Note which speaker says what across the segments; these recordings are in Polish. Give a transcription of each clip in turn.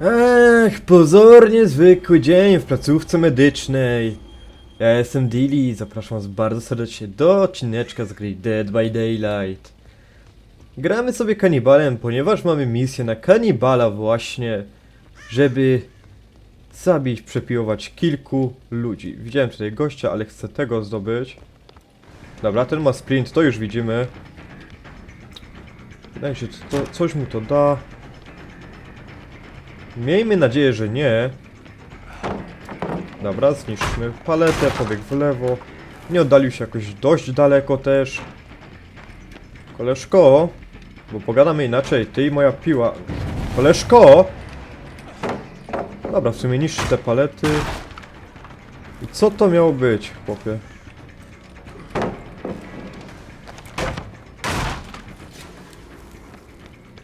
Speaker 1: Ech, pozornie zwykły dzień w placówce medycznej. Ja jestem Dilly i zapraszam was bardzo serdecznie do odcineczka z gry Dead by Daylight. Gramy sobie kanibalem, ponieważ mamy misję na kanibala właśnie, żeby zabić, przepiłować kilku ludzi. Widziałem tutaj gościa, ale chcę tego zdobyć. Dobra, ten ma sprint, to już widzimy. Wydaje się, to, coś mu to da. Miejmy nadzieję, że nie. Dobra, zniszczmy paletę, pobieg w lewo. Nie oddalił się jakoś dość daleko też. Koleżko, bo pogadamy inaczej, ty i moja piła. Koleżko! Dobra, w sumie niszczy te palety. I co to miało być, chłopie?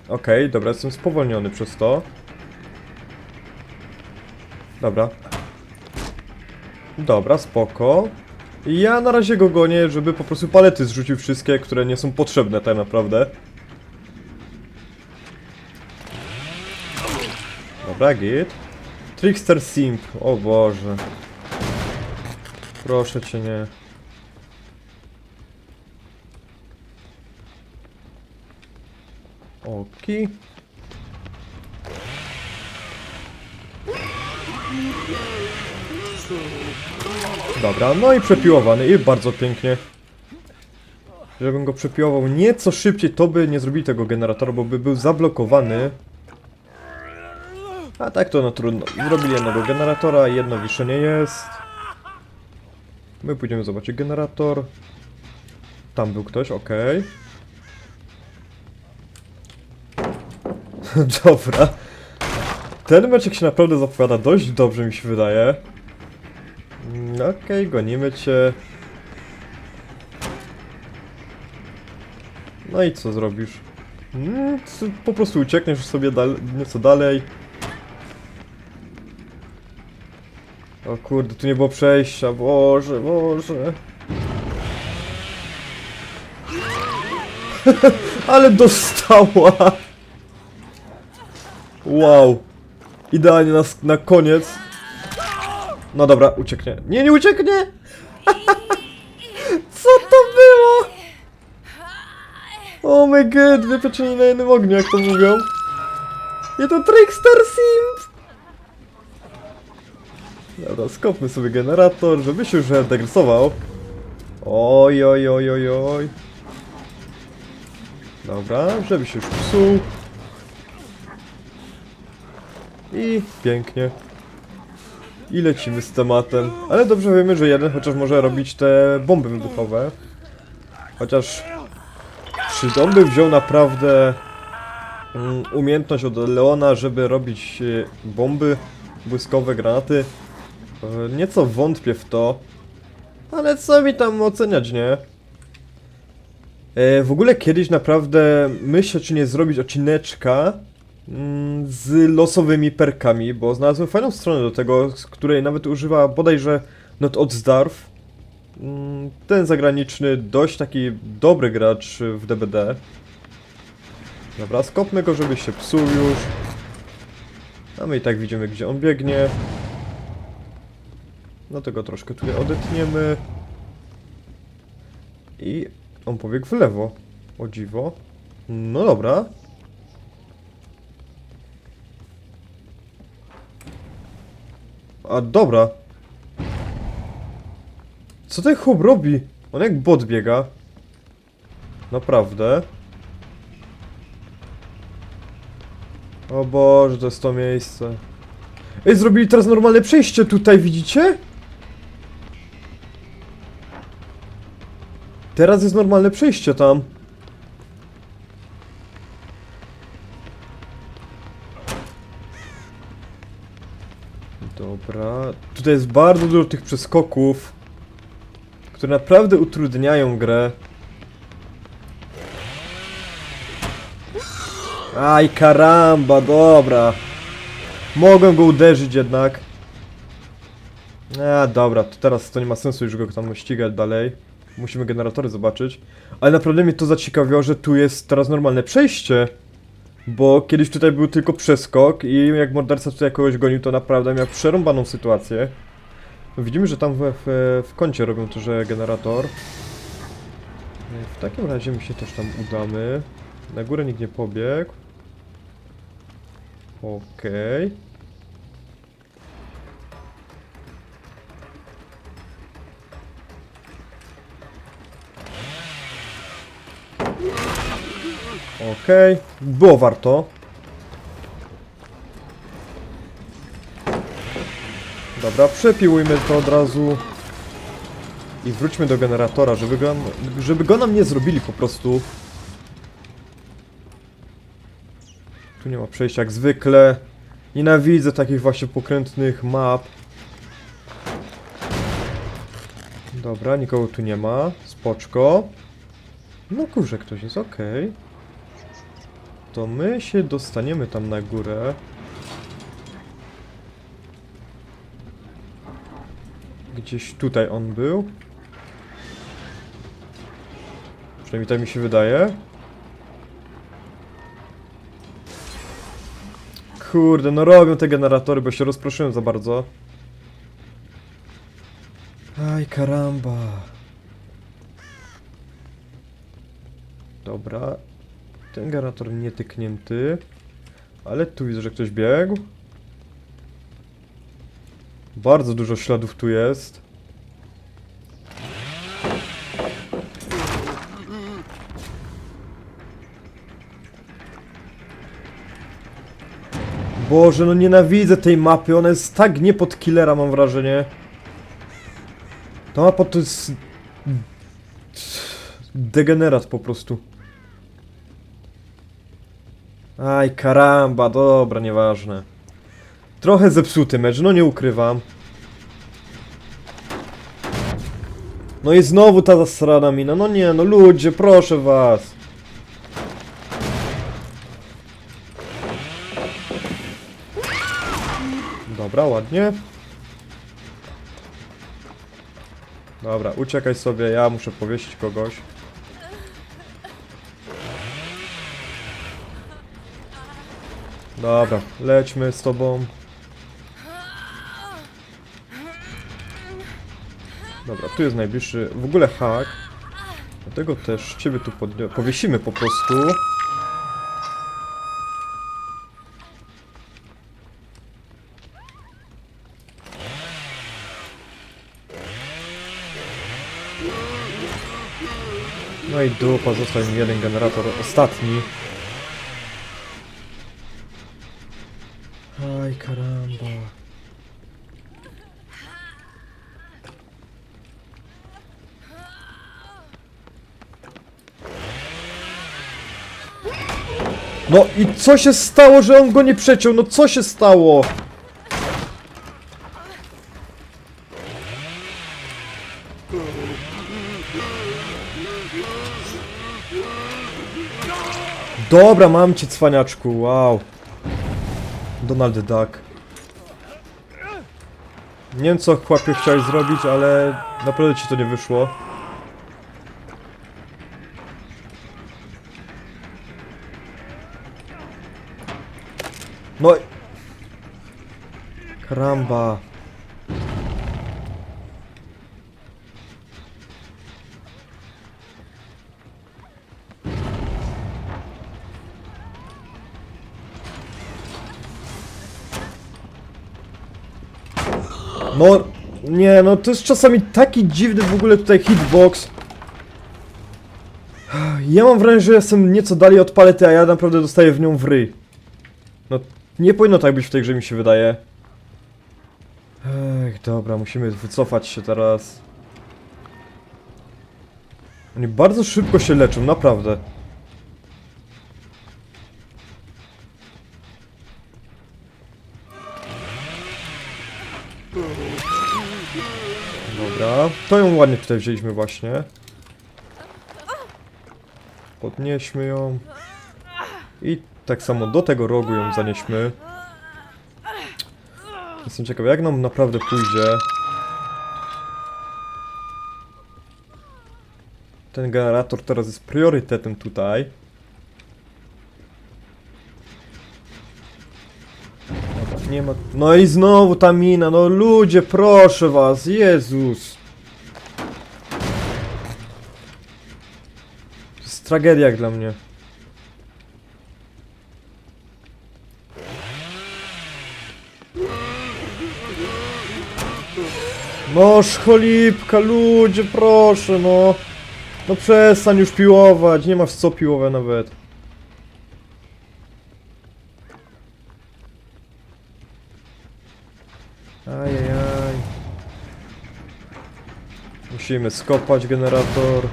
Speaker 1: Okej, dobra, jestem spowolniony przez to. Dobra. Dobra, spoko. Ja na razie go gonię, żeby po prostu palety zrzucił wszystkie, które nie są potrzebne tak naprawdę. Dobra, git. Trickster Simp, o Boże. Proszę cię nie. Oki. Dobra, no i przepiłowany i bardzo pięknie. Żebym go przepiłował nieco szybciej, to by nie zrobili tego generatora, bo by był zablokowany. A tak to no trudno. Zrobili jednego generatora, jedno wiszenie jest. My pójdziemy zobaczyć generator. Tam był ktoś, okej. Dobra. Ten meczek się naprawdę zapowiada dość dobrze mi się wydaje. Mm, Okej, gonimy cię. No i co zrobisz? Mm, po prostu uciekniesz sobie dal nieco dalej. O kurde, tu nie było przejścia, boże, boże. Ale dostała! Wow. Idealnie na, na koniec. No dobra, ucieknie. Nie, nie ucieknie! Co to było? Oh my god, wypieczenie na jednym ogniu, jak to mówią. I to Trickster Simp! Dobra, skopmy sobie generator, żeby się już degresował. Oj, oj, oj, oj, oj. Dobra, żeby się już psuł. I pięknie. I lecimy z tematem. Ale dobrze wiemy, że jeden chociaż może robić te bomby wybuchowe. Chociaż... Czy on by wziął naprawdę mm, umiejętność od Leona, żeby robić e, bomby błyskowe, granaty? E, Nieco wątpię w to. Ale co mi tam oceniać, nie? E, w ogóle kiedyś naprawdę myślę, czy nie zrobić odcineczka z losowymi perkami, bo znalazłem fajną stronę do tego, z której nawet używa bodajże Not od Zdarf. Mm, Ten zagraniczny, dość taki dobry gracz w DBD. Dobra, skopmy go, żeby się psuł już. A my i tak widzimy, gdzie on biegnie. No tego troszkę tutaj odetniemy. I on pobiegł w lewo. O dziwo. No dobra. A dobra. Co ten chłop robi? On jak bot biega. Naprawdę. O Boże, to jest to miejsce. Ej, zrobili teraz normalne przejście tutaj, widzicie? Teraz jest normalne przejście tam. Dobra. Tutaj jest bardzo dużo tych przeskoków, które naprawdę utrudniają grę. Aj, karamba, dobra. Mogłem go uderzyć jednak. A, dobra, to teraz to nie ma sensu już go tam ścigać dalej. Musimy generatory zobaczyć. Ale naprawdę mnie to zaciekawiło, że tu jest teraz normalne przejście. Bo kiedyś tutaj był tylko przeskok i jak morderca tutaj kogoś gonił, to naprawdę miał przerąbaną sytuację. Widzimy, że tam w, w, w kącie robią też generator. W takim razie my się też tam udamy. Na górę nikt nie pobiegł. Okej. Okej, było warto. Dobra, przepiłujmy to od razu. I wróćmy do generatora, żeby go, żeby go nam nie zrobili po prostu. Tu nie ma przejścia jak zwykle. Nienawidzę takich właśnie pokrętnych map. Dobra, nikogo tu nie ma. Spoczko. No kurze, ktoś jest okej. To my się dostaniemy tam na górę. Gdzieś tutaj on był. Przynajmniej tak mi się wydaje. Kurde, no robią te generatory, bo się rozproszyłem za bardzo. Aj, karamba. Dobra. Ten generator nie tyknięty. Ale tu widzę, że ktoś biegł. Bardzo dużo śladów tu jest. Boże, no nienawidzę tej mapy, ona jest tak nie pod killera, mam wrażenie. Ta mapa to jest... Degenerat po prostu. Aj, karamba, dobra, nieważne. Trochę zepsuty mecz, no nie ukrywam. No i znowu ta zasrana mina, no nie, no ludzie, proszę was. Dobra, ładnie. Dobra, uciekaj sobie, ja muszę powiesić kogoś. Dobra, lećmy z tobą. Dobra, tu jest najbliższy w ogóle hak. Dlatego też ciebie tu powiesimy po prostu. No i dupa, został mi jeden generator, ostatni. Aj, karamba. No i co się stało, że on go nie przeciął? No co się stało? Dobra, mam cię, cwaniaczku, wow. Donald Duck. Nie wiem co chłopie chciałeś zrobić, ale naprawdę ci to nie wyszło. No i... Karamba. No, nie, no to jest czasami taki dziwny w ogóle tutaj hitbox. Ja mam wrażenie, że jestem nieco dalej od palety, a ja naprawdę dostaję w nią w ryj. No, nie powinno tak być w tej grze, mi się wydaje. Ech, dobra, musimy wycofać się teraz. Oni bardzo szybko się leczą, naprawdę. Dobra, to ją ładnie tutaj wzięliśmy właśnie. Podnieśmy ją. I tak samo do tego rogu ją zanieśmy. Jestem ciekawy, jak nam naprawdę pójdzie. Ten generator teraz jest priorytetem tutaj. Nie ma... No i znowu ta mina, no ludzie, proszę was, Jezus. To jest tragedia dla mnie. Noż cholipka, ludzie, proszę, no. No przestań już piłować, nie masz co piłować nawet. Ajajaj. Musimy skopać generator.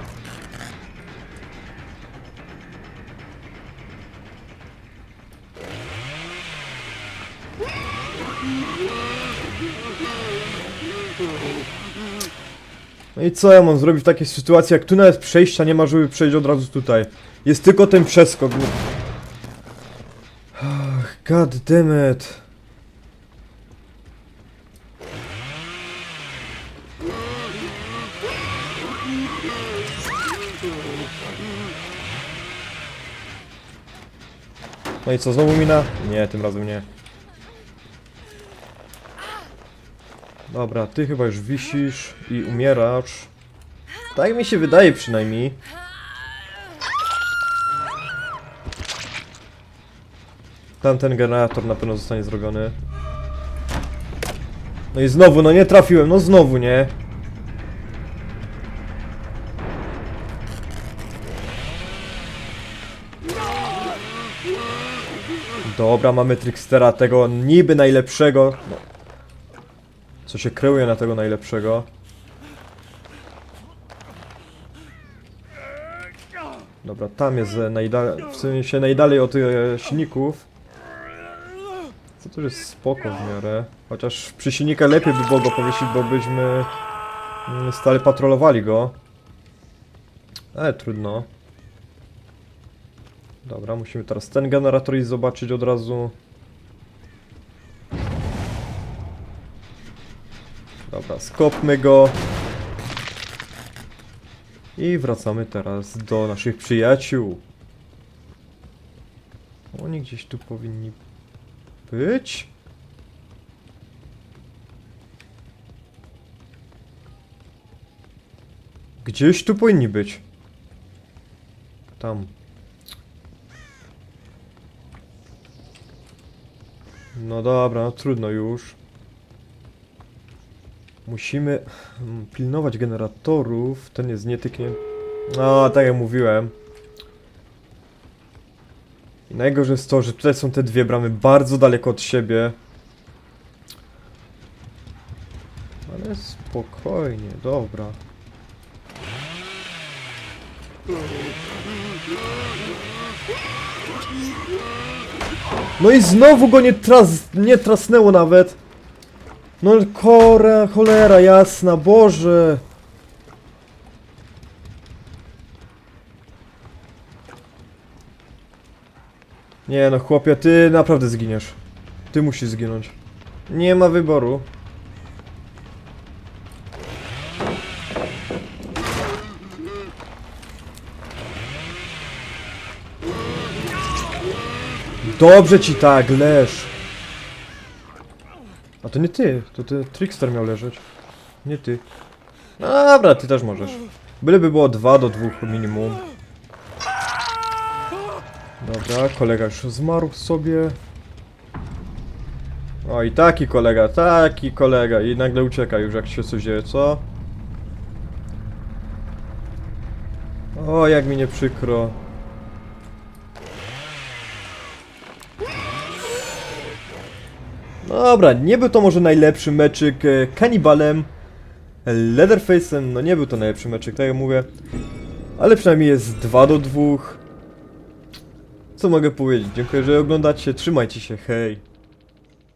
Speaker 1: No i co ja mam zrobić w takiej sytuacji, jak tu nawet przejścia nie ma, żeby przejść od razu tutaj. Jest tylko ten przeskok. Ach, god damn it. No i co, znowu mina? Nie, tym razem nie. Dobra, ty chyba już wisisz i umierasz. Tak mi się wydaje przynajmniej. Tamten generator na pewno zostanie zrobiony. No i znowu, no nie trafiłem, no znowu nie. Dobra, mamy Trickstera, tego niby najlepszego. No. Co się kreuje na tego najlepszego. Dobra, tam jest e, najdalej, w sensie najdalej od e, silników. Co to jest spoko w miarę. Chociaż przy silnika lepiej by było go powiesić, bo byśmy mm, stale patrolowali go. Ale trudno. Dobra, musimy teraz ten generator i zobaczyć od razu. Dobra, skopmy go. I wracamy teraz do naszych przyjaciół. Oni gdzieś tu powinni być. Gdzieś tu powinni być. Tam. No dobra, no trudno już. Musimy mm, pilnować generatorów. Ten jest nietyknięty. No, tak jak mówiłem. I najgorzej jest to, że tutaj są te dwie bramy bardzo daleko od siebie. Ale spokojnie, dobra. No i znowu go nie, tras nie trasnęło nawet. No kora, cholera jasna, Boże. Nie no chłopie, ty naprawdę zginiesz. Ty musisz zginąć. Nie ma wyboru. Dobrze ci tak, leż. A to nie ty, to ty Trickster miał leżeć. Nie ty. No dobra, ty też możesz. Byleby było 2 do 2 minimum. Dobra, kolega już zmarł sobie. O i taki kolega, taki kolega i nagle ucieka już jak się coś dzieje, co? O, jak mi nie przykro. Dobra, nie był to może najlepszy meczyk e, Kannibalem, Leatherface'em, no nie był to najlepszy meczyk, tak jak mówię. Ale przynajmniej jest 2 do 2. Co mogę powiedzieć? Dziękuję, że oglądacie, trzymajcie się, hej.